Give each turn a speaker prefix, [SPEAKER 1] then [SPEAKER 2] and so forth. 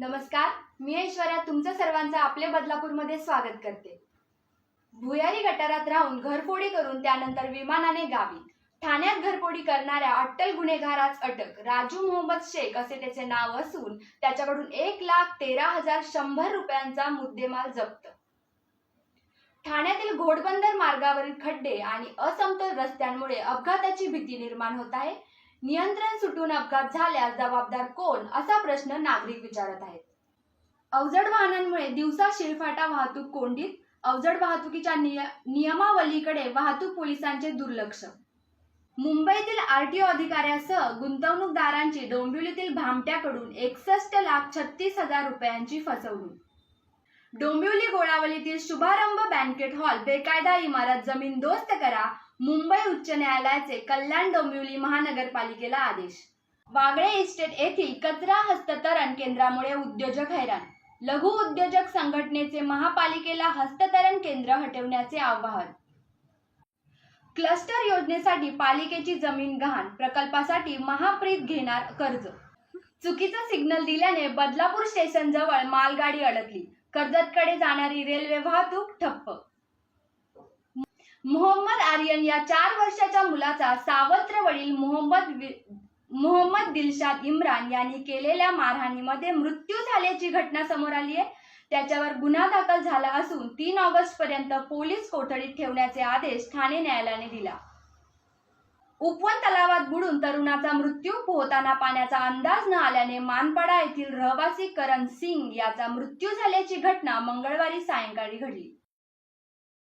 [SPEAKER 1] नमस्कार मी ऐश्वर्या तुमचं सर्वांचं आपल्या बदलापूरमध्ये स्वागत करते. भुयारी गटारात राहून घरफोडी करून त्यानंतर विमानाने गावी. ठाण्यात घरफोडी करणाऱ्या अट्टल गुन्हेगारास अटक राजू मोहम्मद शेख असे त्याचे नाव असून त्याच्याकडून एक लाख तेरा हजार शंभर रुपयांचा मुद्देमाल जप्त. ठाण्यातील घोडबंदर मार्गावरील खड्डे आणि असमतोल रस्त्यांमुळे अपघाताची भीती निर्माण होत आहे. नियंत्रण सुटून अपघात झाल्यास जबाबदार कोण असा प्रश्न नागरिक विचारत आहेत. अवजड वाहनांमुळे दिवसा शिरफाटा वाहतूक कोंडीत अवजड वाहतुकीच्या निय नियमावलीकडे वाहतूक पोलिसांचे दुर्लक्ष. मुंबईतील आरटीओ अधिकाऱ्यासह गुंतवणूकदारांची डोंबिवलीतील भामट्याकडून एकसष्ट लाख छत्तीस हजार रुपयांची फसवणूक. डोंबिवली गोळावलीतील शुभारंभ बँकेट हॉल बेकायदा इमारत जमीन दोस्त करा मुंबई उच्च न्यायालयाचे कल्याण डोंबिवली महानगरपालिकेला आदेश. वागळे इस्टेट येथील कचरा हस्ततरण केंद्रामुळे उद्योजक हैराण. लघु उद्योजक संघटनेचे महापालिकेला हस्ततरण केंद्र हटवण्याचे आवाहन. क्लस्टर योजनेसाठी पालिकेची जमीन गहाण प्रकल्पासाठी महाप्रीत घेणार कर्ज. चुकीचं सिग्नल दिल्याने बदलापूर स्टेशन जवळ मालगाडी अडकली. कर्जतकडे जाणारी रेल्वे वाहतूक ठप्प. मोहम्मद आर्यन या चार वर्षाच्या मुलाचा सावत्र वडील मोहम्मद मोहम्मद दिलशाद इम्रान यांनी केलेल्या मारहाणीमध्ये मृत्यू झाल्याची घटना समोर आली आहे. त्याच्यावर गुन्हा दाखल झाला असून तीन ऑगस्ट पर्यंत पोलीस कोठडीत ठेवण्याचे आदेश ठाणे न्यायालयाने दिला. उपवन तलावात बुडून तरुणाचा मृत्यू पोहताना पाण्याचा अंदाज न आल्याने मानपाडा येथील रहिवासी करण सिंग याचा मृत्यू झाल्याची घटना मंगळवारी सायंकाळी घडली.